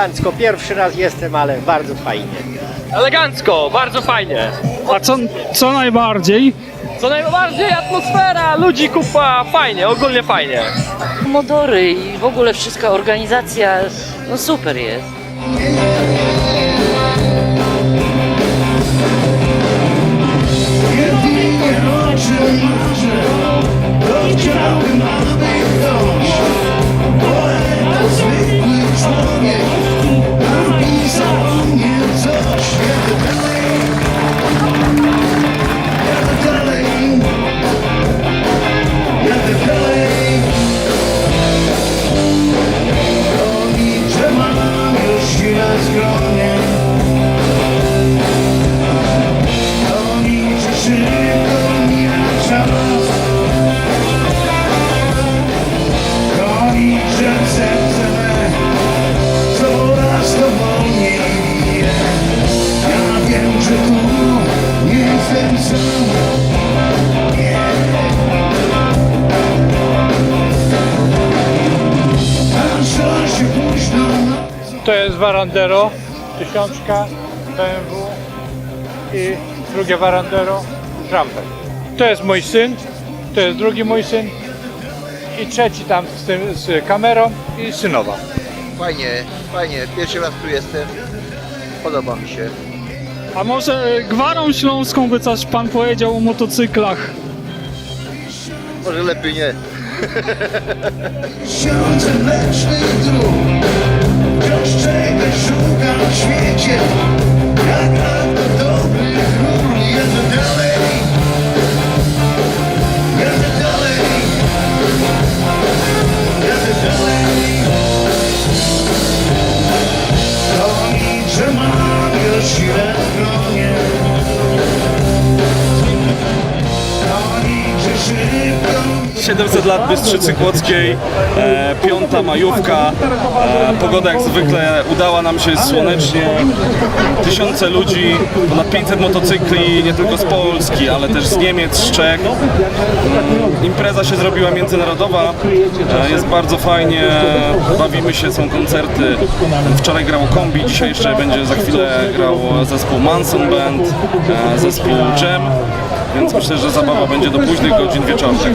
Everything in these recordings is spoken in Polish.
Elegancko, pierwszy raz jestem, ale bardzo fajnie. Elegancko, bardzo fajnie. A co, co najbardziej? Co najbardziej atmosfera, ludzi kupa, fajnie, ogólnie fajnie. motory i w ogóle wszystka organizacja, no super jest. Nie jestem To jest Warandero, tysiączka, BMW i drugie Warandero, Trumper. To jest mój syn, to jest drugi mój syn i trzeci tam z, tym, z kamerą i synowa. Fajnie, fajnie. Pierwszy raz tu jestem. Podoba mi się. A może gwarą śląską by coś pan powiedział o motocyklach? Może lepiej nie. Tysiące mlecznych dróg Wciąż czegoś szukam w świecie Jak lat do dobrych ról Jadę dalej 700 lat Bystrzycy Kłodzkiej, e, piąta majówka, e, pogoda jak zwykle udała nam się słonecznie, tysiące ludzi, ponad 500 motocykli, nie tylko z Polski, ale też z Niemiec, z Czech. Mm, Impreza się zrobiła międzynarodowa, e, jest bardzo fajnie, bawimy się, są koncerty. Wczoraj grało Kombi, dzisiaj jeszcze będzie za chwilę grał zespół Manson Band, e, zespół Jam, więc myślę, że zabawa będzie do późnych godzin wieczornych.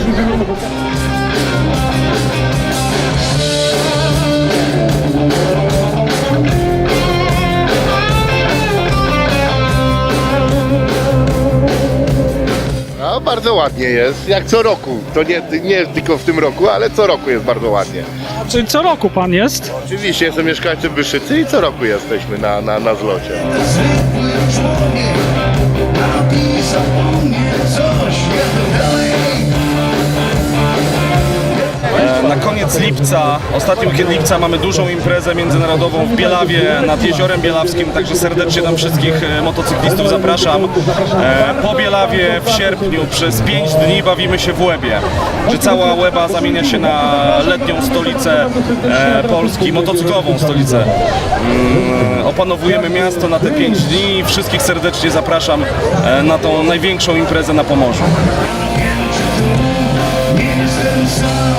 No, bardzo ładnie jest. Jak co roku. To nie, nie tylko w tym roku, ale co roku jest bardzo ładnie. Czyli co roku pan jest? Oczywiście jestem mieszkańcem Wyszycy i co roku jesteśmy na, na, na zlocie. zwykły człowiek coś, koniec lipca, ostatni weekend lipca mamy dużą imprezę międzynarodową w Bielawie nad Jeziorem Bielawskim, także serdecznie tam wszystkich e, motocyklistów zapraszam. E, Po Bielawie w sierpniu przez 5 dni bawimy się w Łebie, gdzie cała Łeba zamienia się na letnią stolicę e, Polski, motocyklową stolicę. Mm, Opanowujemy miasto na te 5 dni i wszystkich serdecznie zapraszam na tą największą imprezę na Pomorzu. Sam